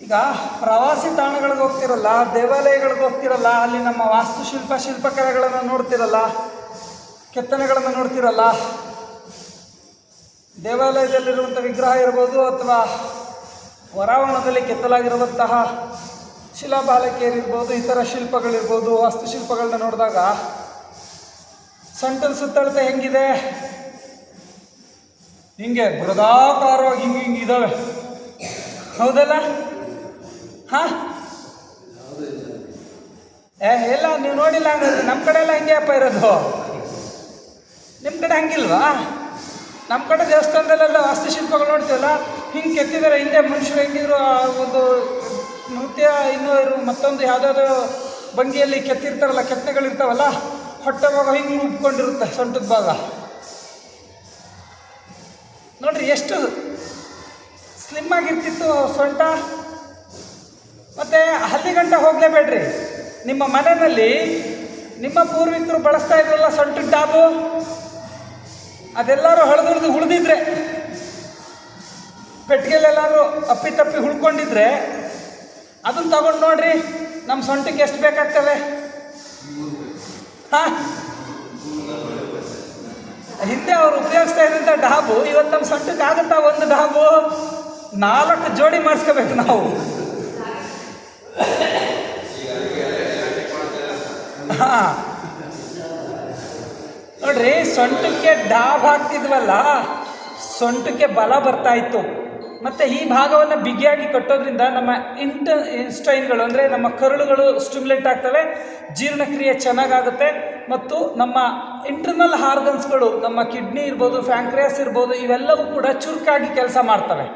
ಈಗ ಪ್ರವಾಸಿ ತಾಣಗಳಿಗೆ ಹೋಗ್ತಿರಲ್ಲ, ದೇವಾಲಯಗಳಿಗೆ ಹೋಗ್ತಿರಲ್ಲ, ಅಲ್ಲಿ ನಮ್ಮ ವಾಸ್ತುಶಿಲ್ಪ ಶಿಲ್ಪಕಲೆಗಳನ್ನು ನೋಡ್ತಿರಲ್ಲ, ಕೆತ್ತನೆಗಳನ್ನು ನೋಡ್ತಿರಲ್ಲ, ದೇವಾಲಯದಲ್ಲಿರುವಂಥ ವಿಗ್ರಹ ಇರ್ಬೋದು ಅಥವಾ ವರಾವಣದಲ್ಲಿ ಕೆತ್ತಲಾಗಿರುವಂತಹ ಶಿಲಾಬಾಲಕಿಯರಿರ್ಬೋದು, ಇತರ ಶಿಲ್ಪಗಳಿರ್ಬೋದು, ವಾಸ್ತುಶಿಲ್ಪಗಳನ್ನ ನೋಡಿದಾಗ ಸೊಂಟದ ಸುತ್ತಳತೆ ಹೆಂಗಿದೆ? ಹಿಂಗೆ ಬೃದಾಕಾರವಾಗಿ ಹಿಂಗೆ ಹಿಂಗೆ ಇದ್ದಾವೆ ಹೌದಲ್ಲ? ಹಾಂ? ಏ, ಇಲ್ಲ, ನೀವು ನೋಡಿಲ್ಲ ಹಂಗಾದ್ರೆ ನಮ್ಮ ಕಡೆ ಎಲ್ಲ ಹಿಂಗೆ ಅಪ್ಪ ಇರೋದು. ನಿಮ್ಮ ಕಡೆ ಹಂಗಿಲ್ವಾ? ನಮ್ಮ ಕಡೆ ದೇವಸ್ಥಾನದಲ್ಲೆಲ್ಲ ವಾಸ್ತುಶಿಲ್ಪಗಳು ನೋಡ್ತೀವಲ್ಲ, ಹಿಂಗೆ ಕೆತ್ತಿದ್ದಾರೆ ಹಿಂದೆ ಮನುಷ್ಯರು ಹೆಂಗಿದ್ರು ಒಂದು ನೃತ್ಯ ಇನ್ನೂ ಇರು ಮತ್ತೊಂದು ಯಾವುದಾದ್ರು ಭಂಗಿಯಲ್ಲಿ ಕೆತ್ತಿರ್ತಾರಲ್ಲ, ಕೆತ್ತನೆಗಳಿರ್ತಾವಲ್ಲ, ಹೊಟ್ಟೆ ಭಾಗ ಹಿಂಗೆ ಉಬ್ಕೊಂಡಿರುತ್ತೆ, ಸೊಂಟದ ಭಾಗ. ನೋಡ್ರಿ, ಎಷ್ಟು ಸ್ಲಿಮ್ ಆಗಿರ್ತಿತ್ತು ಸೊಂಟ. ಮತ್ತು ಹಲ್ಲಿ ಗಂಟ ಹೋಗಲೇಬೇಡ್ರಿ. ನಿಮ್ಮ ಮನೆಯಲ್ಲಿ ನಿಮ್ಮ ಪೂರ್ವಿಕರು ಬಳಸ್ತಾ ಇದ್ರಲ್ಲ ಸೊಂಟದ ಡಾಬು? ಅದೆಲ್ಲರೂ ಹಳದುಳಿದು ಉಳಿದಿದ್ರೆ ಪೆಟ್ಟಿಗೆಲ್ಲೆಲ್ಲರೂ ಅಪ್ಪಿ ತಪ್ಪಿ ಉಳ್ಕೊಂಡಿದ್ರೆ ಅದನ್ನ ತಗೊಂಡು ನೋಡ್ರಿ ನಮ್ಮ ಸೊಂಟಕ್ಕೆ ಎಷ್ಟು ಬೇಕಾಗ್ತವೆ? ಹಾಂ? ಹಿಂದೆ ಅವ್ರು ಉಪಯೋಗಿಸ್ತಾ ಇದ್ದಂಥ ಡಾಬು ಇವತ್ತು ನಮ್ಮ ಸೊಂಟಕ್ಕೆ ಆಗುತ್ತಾ ಒಂದು ಡಾಬು? ನಾಲ್ಕು ಜೋಡಿ ಮಾಡಿಸ್ಕೋಬೇಕು ನಾವು. ಹಾಂ. ನೋಡ್ರಿ, ಸೊಂಟಕ್ಕೆ ಡಾಬ್ ಹಾಕ್ತಿದ್ವಲ್ಲ, ಸೊಂಟಕ್ಕೆ ಬಲ ಬರ್ತಾ ಇತ್ತು. ಮತ್ತು ಈ ಭಾಗವನ್ನು ಬಿಗಿಯಾಗಿ ಕಟ್ಟೋದ್ರಿಂದ ನಮ್ಮ ಇಂಟ ಇನ್ಸ್ಟೈನ್ಗಳು ಅಂದರೆ ನಮ್ಮ ಕರುಳುಗಳು ಸ್ಟಿಮ್ಯುಲೇಟ್ ಆಗ್ತವೆ, ಜೀರ್ಣಕ್ರಿಯೆ ಚೆನ್ನಾಗಾಗುತ್ತೆ, ಮತ್ತು ನಮ್ಮ ಇಂಟರ್ನಲ್ ಹಾರ್ಗನ್ಸ್ಗಳು ನಮ್ಮ ಕಿಡ್ನಿ ಇರ್ಬೋದು ಫ್ಯಾಂಕ್ರಿಯಾಸ್ ಇರ್ಬೋದು, ಇವೆಲ್ಲವೂ ಕೂಡ ಚುರುಕಾಗಿ ಕೆಲಸ ಮಾಡ್ತವೆ.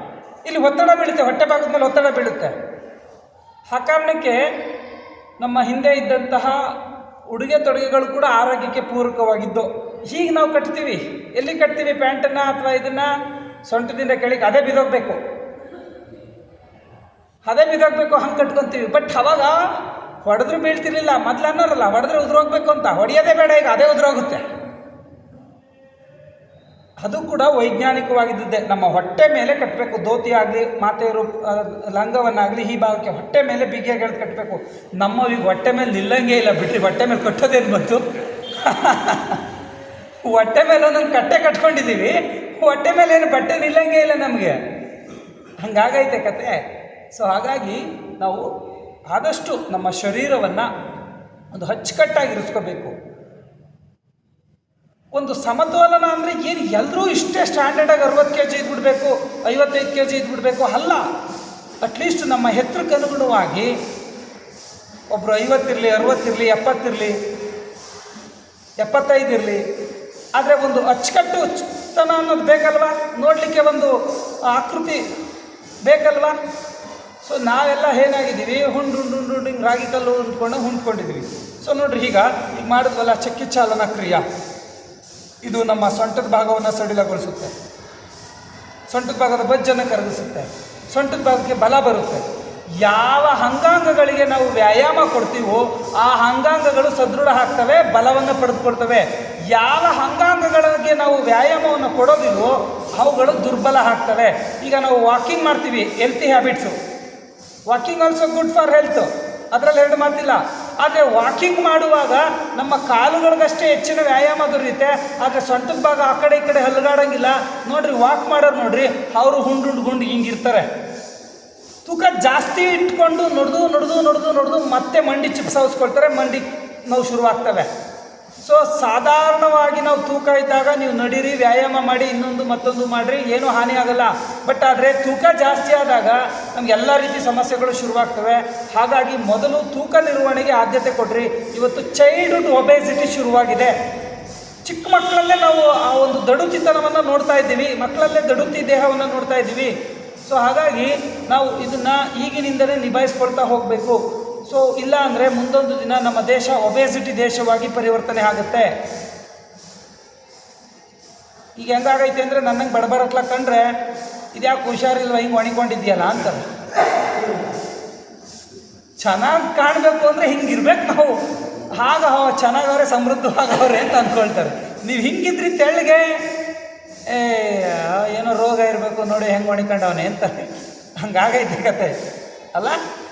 ಇಲ್ಲಿ ಒತ್ತಡ ಬೀಳುತ್ತೆ, ಹೊಟ್ಟೆ ಭಾಗದ ಮೇಲೆ ಒತ್ತಡ ಬೀಳುತ್ತೆ. ಆ ಕಾರಣಕ್ಕೆ ನಮ್ಮ ಹಿಂದೆ ಇದ್ದಂತಹ ಉಡುಗೆ ತೊಡುಗೆಗಳು ಕೂಡ ಆರೋಗ್ಯಕ್ಕೆ ಪೂರಕವಾಗಿದ್ದು, ಹೀಗೆ ನಾವು ಕಟ್ತೀವಿ. ಎಲ್ಲಿ ಕಟ್ತೀವಿ? ಪ್ಯಾಂಟನ್ನು ಅಥವಾ ಇದನ್ನು ಸೊಂಟದಿಂದ ಕೆಳಗೆ ಅದೇ ಬಿದೋಗ್ಬೇಕು ಅದೇ ಬಿದೋಗ್ಬೇಕು ಹಂಗೆ ಕಟ್ಕೊತೀವಿ. ಬಟ್ ಅವಾಗ ಹೊಡೆದ್ರು ಬೀಳ್ತಿರ್ಲಿಲ್ಲ. ಮೊದ್ಲು ಅನ್ನೋರಲ್ಲ, ಹೊಡೆದ್ರೆ ಉದುರೋಗ್ಬೇಕು ಅಂತ. ಹೊಡೆಯೋದೇ ಬೇಡ ಈಗ, ಅದೇ ಉದುರೋಗುತ್ತೆ. ಅದು ಕೂಡ ವೈಜ್ಞಾನಿಕವಾಗಿದ್ದಿದ್ದೆ. ನಮ್ಮ ಹೊಟ್ಟೆ ಮೇಲೆ ಕಟ್ಟಬೇಕು ಧೋತಿ ಆಗಲಿ ಮಾತೆಯರು ಲಂಗವನ್ನಾಗಲಿ, ಈ ಭಾಗಕ್ಕೆ ಹೊಟ್ಟೆ ಮೇಲೆ ಬಿಗಿಯಾಗಿ ಕಟ್ಟಬೇಕು ನಮ್ಮ ಈಗ ಹೊಟ್ಟೆ ಮೇಲೆ ನಿಲ್ಲಂಗೆ ಇಲ್ಲ ಬಿಡ್ರಿ. ಹೊಟ್ಟೆ ಮೇಲೆ ಕಟ್ಟೋದೇನು ಬಂತು? ಹೊಟ್ಟೆ ಮೇಲೆ ಒಂದೊಂದು ಕಟ್ಟೆ ಕಟ್ಕೊಂಡಿದ್ದೀವಿ. ಹೊಟ್ಟೆ ಮೇಲೆ ಏನು ಬಟ್ಟೆ ನಿಲ್ಲಂಗೆ ಇಲ್ಲ ನಮಗೆ. ಹಂಗಾಗೈತೆ ಕತೆ. ಸೊ ಹಾಗಾಗಿ ನಾವು ಆದಷ್ಟು ನಮ್ಮ ಶರೀರವನ್ನು ಒಂದು ಅಚ್ಚುಕಟ್ಟಾಗಿರಿಸ್ಕೋಬೇಕು ಒಂದು ಸಮತೋಲನ ಅಂದರೆ ಏನು ಎಲ್ಲರೂ ಇಷ್ಟೇ ಸ್ಟ್ಯಾಂಡರ್ಡಾಗಿ ಅರವತ್ತು ಕೆ ಜಿ ಇದ್ಬಿಡ್ಬೇಕು, ಐವತ್ತೈದು ಕೆ ಜಿ ಇದ್ಬಿಡ್ಬೇಕು ಅಲ್ಲ. ಅಟ್ಲೀಸ್ಟ್ ನಮ್ಮ ಹೆತ್ರಕ್ಕೆ ಅನುಗುಣವಾಗಿ ಒಬ್ಬರು ಐವತ್ತಿರಲಿ ಅರವತ್ತಿರಲಿ ಎಪ್ಪತ್ತಿರಲಿ ಎಪ್ಪತ್ತೈದು ಇರಲಿ. ಆದರೆ ಒಂದು ಅಚ್ಚುಕಟ್ಟು ತನ ಅನ್ನೋದು ಬೇಕಲ್ವಾ? ನೋಡಲಿಕ್ಕೆ ಒಂದು ಆಕೃತಿ ಬೇಕಲ್ವಾ? ಸೊ ನಾವೆಲ್ಲ ಏನಾಗಿದ್ದೀವಿ? ಹುಂಡು ಹುಂಡು ಹುಂಡು ಹುಂಡು ಹಿಂಗೆ ರಾಗಿ ಕಲ್ಲು ಹುಂಡ್ಕೊಂಡು ಹುಂಡ್ಕೊಂಡಿದ್ದೀವಿ ಸೊ ನೋಡ್ರಿ ಈಗ ಈಗ ಮಾಡಿದ್ವಲ್ಲ ಚಕ್ಕಿ ಚಾಲನಾ ಕ್ರಿಯಾ. ಇದು ನಮ್ಮ ಸೊಂಟದ ಭಾಗವನ್ನು ಸಡಿಲಗೊಳಿಸುತ್ತೆ. ಸೊಂಟದ ಭಾಗದ ಬಜ್ಜನ್ನು ಕರಗಿಸುತ್ತೆ. ಸೊಂಟದ ಭಾಗಕ್ಕೆ ಬಲ ಬರುತ್ತೆ. ಯಾವ ಅಂಗಾಂಗಗಳಿಗೆ ನಾವು ವ್ಯಾಯಾಮ ಕೊಡ್ತೀವೋ ಆ ಅಂಗಾಂಗಗಳು ಸದೃಢ ಆಗ್ತವೆ, ಬಲವನ್ನು ಪಡೆದುಕೊಡ್ತವೆ ಯಾವ ಅಂಗಾಂಗಗಳಿಗೆ ನಾವು ವ್ಯಾಯಾಮವನ್ನು ಕೊಡೋದಿಲ್ವೋ ಅವುಗಳು ದುರ್ಬಲ ಆಗ್ತವೆ. ಈಗ ನಾವು ವಾಕಿಂಗ್ ಮಾಡ್ತೀವಿ healthy habits walking also good for health ಅದರಲ್ಲಿ ಎರಡು ಮಾತಿಲ್ಲ. ಆದರೆ ವಾಕಿಂಗ್ ಮಾಡುವಾಗ ನಮ್ಮ ಕಾಲುಗಳಿಗಷ್ಟೇ ಹೆಚ್ಚಿನ ವ್ಯಾಯಾಮ ದೊರೆಯುತ್ತೆ. ಆದರೆ ಸೊಂಟದ ಭಾಗ ಆ ಕಡೆ ಈ ಕಡೆ ಹಲ್ಗಾಡಂಗಿಲ್ಲ. ನೋಡ್ರಿ ವಾಕ್ ಮಾಡೋರು ನೋಡ್ರಿ, ಅವರು ಹುಂಡು ಗುಂಡು ಹಿಂಗಿರ್ತಾರೆ. ತೂಕ ಜಾಸ್ತಿ ಇಟ್ಕೊಂಡು ನೋಡ್ದು ನೋಡ್ದು ನೋಡ್ದು, ನಡ್ದು ಮತ್ತೆ ಮಂಡಿ ಚಿಪ್ಸಾವಿಸ್ಕೊಳ್ತಾರೆ ಮಂಡಿ ನೋವು ಶುರುವಾಗ್ತವೆ. ಸೊ ಸಾಧಾರಣವಾಗಿ ನಾವು ತೂಕ ಇದ್ದಾಗ ನೀವು ನಡೀರಿ, ವ್ಯಾಯಾಮ ಮಾಡಿ, ಇನ್ನೊಂದು ಮತ್ತೊಂದು ಮಾಡಿರಿ, ಏನೂ ಹಾನಿ ಆಗಲ್ಲ. ಬಟ್ ಆದರೆ ತೂಕ ಜಾಸ್ತಿ ಆದಾಗ ನಮ್ಗೆ ಎಲ್ಲ ರೀತಿ ಸಮಸ್ಯೆಗಳು ಶುರುವಾಗ್ತವೆ. ಹಾಗಾಗಿ ಮೊದಲು ತೂಕ ನಿರ್ವಹಣೆಗೆ ಆದ್ಯತೆ ಕೊಡ್ರಿ. ಇವತ್ತು ಚೈಲ್ಡ್ಹುಡ್ ಒಬೆಸಿಟಿ ಶುರುವಾಗಿದೆ. ಚಿಕ್ಕ ಮಕ್ಕಳಲ್ಲೇ ನಾವು ಆ ಒಂದು ದಡುತಿತನವನ್ನು ನೋಡ್ತಾ ಇದ್ದೀವಿ. ಮಕ್ಕಳಲ್ಲೇ ದಡುತಿ ದೇಹವನ್ನು ನೋಡ್ತಾ ಇದ್ದೀವಿ. ಸೊ ಹಾಗಾಗಿ ನಾವು ಇದನ್ನು ಈಗಿನಿಂದಲೇ ನಿಭಾಯಿಸ್ಕೊಳ್ತಾ ಹೋಗಬೇಕು. ಸೊ ಇಲ್ಲ ಅಂದರೆ ಮುಂದೊಂದು ದಿನ ನಮ್ಮ ದೇಶ ಒಬೇಸಿಟಿ ದೇಶವಾಗಿ ಪರಿವರ್ತನೆ ಆಗುತ್ತೆ. ಈಗ ಹೆಂಗಾಗೈತೆ ಅಂದರೆ ನನ್ನಂಗೆ ಬಡಬರತ್ಲ ಕಂಡ್ರೆ, ಇದ್ಯಾಕೆ ಹುಷಾರಿಲ್ವ, ಹಿಂಗೆ ಒಣಿಕೊಂಡಿದ್ಯಲ್ಲ ಅಂತ. ಚೆನ್ನಾಗಿ ಕಾಣಬೇಕು ಅಂದರೆ ಹಿಂಗಿರ್ಬೇಕು ನಾವು. ಹಾಗ ಚೆನ್ನಾಗವ್ರೆ ಸಮೃದ್ಧವಾಗವ್ರೆ ಅಂತ ಅಂದ್ಕೊಳ್ತಾರೆ ನೀವು ಹಿಂಗಿದ್ರಿ ತೆಳ್ಳಗೆ ಏ, ಏನೋ ರೋಗ ಇರಬೇಕು, ನೋಡಿ ಹೆಂಗೆ ಒಣಿಕೊಂಡವನೇ ಅಂತ. ಹಂಗಾಗೈತೆ ಕತೆ. ಅಲ್ಲ?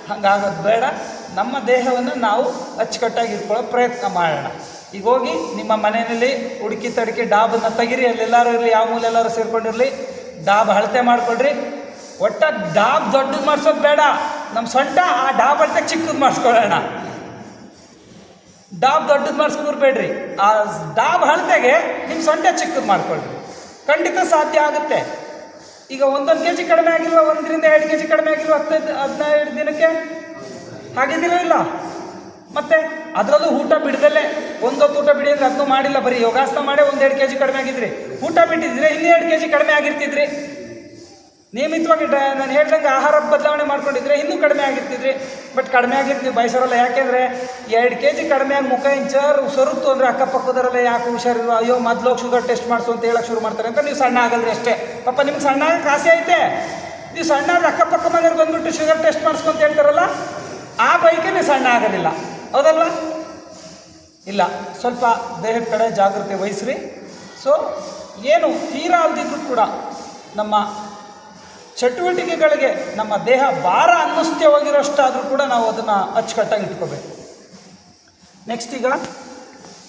ಹಂಗಾಗೋದು ಬೇಡ. ನಮ್ಮ ದೇಹವನ್ನು ನಾವು ಅಚ್ಚುಕಟ್ಟಾಗಿ ಇಟ್ಕೊಳ್ಳೋ ಪ್ರಯತ್ನ ಮಾಡೋಣ. ಈಗ ಹೋಗಿ ನಿಮ್ಮ ಮನೆಯಲ್ಲಿ ಹುಡುಕಿ ತಡಿಕೆ ಡಾಬನ್ನು ತೆಗಿರಿ, ಅಲ್ಲೆಲ್ಲರೂ ಇರಲಿ, ಯಾವ ಮೂಲೆ ಎಲ್ಲರೂ ಸೇರ್ಕೊಂಡಿರಲಿ, ಡಾಬ್ ಅಳತೆ ಮಾಡಿಕೊಡ್ರಿ ಒಟ್ಟ ಡಾಬ್ ದೊಡ್ಡದು ಮಾಡಿಸೋದು ಬೇಡ. ನಮ್ಮ ಸೊಂಟ ಆ ಡಾಬ್ ಅಳತೆ ಚಿಕ್ಕದು ಮಾಡಿಸ್ಕೊಳ್ಳೋಣ. ಡಾಬ್ ದೊಡ್ಡದು ಮಾಡಿಸ್ಕೊಡ್ಬೇಡ್ರಿ ಆ ಡಾಬ್ ಅಳತೆಗೆ ನಿಮ್ಮ ಸೊಂಟ ಚಿಕ್ಕದು ಮಾಡ್ಕೊಳ್ರಿ. ಖಂಡಿತ ಸಾಧ್ಯ ಆಗುತ್ತೆ. ಈಗ ಒಂದೊಂದು ಕೆ ಜಿ ಕಡಿಮೆ ಆಗಿಲ್ವ? ಒಂದರಿಂದ ಎರಡು ಕೆ ಜಿ ಕಡಿಮೆ ಆಗಿಲ್ವ? ಹತ್ತೈದು ಹದಿನೈದು ದಿನಕ್ಕೆ? ಹಾಗಿದ್ದೀರೋ ಇಲ್ಲ? ಮತ್ತೆ ಅದರಲ್ಲೂ ಊಟ ಬಿಡದಲ್ಲೇ, ಒಂದೊತ್ತು ಊಟ ಬಿಡಿ ಅಂದ್ರೆ ಅದನ್ನು ಮಾಡಿಲ್ಲ, ಬರೀ ಯೋಗಾಸನ ಮಾಡೇ ಒಂದೆರಡು ಕೆ ಜಿ ಕಡಿಮೆ ಆಗಿದ್ರಿ. ಊಟ ಬಿಟ್ಟಿದ್ರೆ ಇನ್ನೆರಡು ಕೆ ಜಿ ಕಡಿಮೆ ಆಗಿರ್ತಿದ್ರಿ. ನಿಯಮಿತವಾಗಿ ಡ, ನಾನು ಹೇಳ್ದಂಗೆ ಆಹಾರ ಬದಲಾವಣೆ ಮಾಡ್ಕೊಂಡಿದ್ರೆ ಇನ್ನೂ ಕಡಿಮೆ ಆಗಿರ್ತಿದ್ರಿ. ಬಟ್ ಕಡಿಮೆ ಆಗಿರ್ತೀವಿ ನೀವು ಬಯಸೋರಲ್ಲ ಯಾಕೆಂದರೆ ಎರಡು ಕೆ ಜಿ ಕಡಿಮೆ ಆಗಿ ಮುಖ ಇಂಚಾರು ಸರುತ್ತು ಅಂದರೆ ಅಕ್ಕಪಕ್ಕದರಲ್ಲ ಯಾಕೆ ಹುಷಾರಿಲ್ವ? ಅಯ್ಯೋ, ಮೊದ್ಲು ಶುಗರ್ ಟೆಸ್ಟ್ ಮಾಡಿಸು ಅಂತ ಹೇಳಕ್ಕೆ ಶುರು ಮಾಡ್ತಾರೆ ಅಂತ ನೀವು ಸಣ್ಣ ಆಗಲ್ರಿ ಅಷ್ಟೇ. ಪಾಪ ನಿಮ್ಗೆ ಸಣ್ಣ ಆಗಕ್ಕೆ ಆಸೆ ಐತೆ. ನೀವು ಸಣ್ಣ ಅಕ್ಕಪಕ್ಕ ಮನೆಯವ್ರು ಬಂದುಬಿಟ್ಟು ಶುಗರ್ ಟೆಸ್ಟ್ ಮಾಡಿಸ್ಕೊಂತ ಹೇಳ್ತಾರಲ್ಲ, ಆ ಬೈಕೇ ನೀವು ಸಣ್ಣ ಆಗೋದಿಲ್ಲ. ಹೌದಲ್ವಾ? ಇಲ್ಲ. ಸ್ವಲ್ಪ ದೇಹದ ಕಡೆ ಜಾಗೃತಿ ವಹಿಸ್ರಿ. ಸೊ ಏನು ತೀರಾ ಅಲ್ದಿದ್ರು ಕೂಡ ನಮ್ಮ ಚಟುವಟಿಕೆಗಳಿಗೆ ನಮ್ಮ ದೇಹ ಭಾರ ಅನ್ನಿಸ್ತೇ ಹೋಗಿರೋಷ್ಟಾದರೂ ಕೂಡ ನಾವು ಅದನ್ನು ಅಚ್ಚುಕಟ್ಟಾಗಿ ಇಟ್ಕೋಬೇಕು. ನೆಕ್ಸ್ಟ್ ಈಗ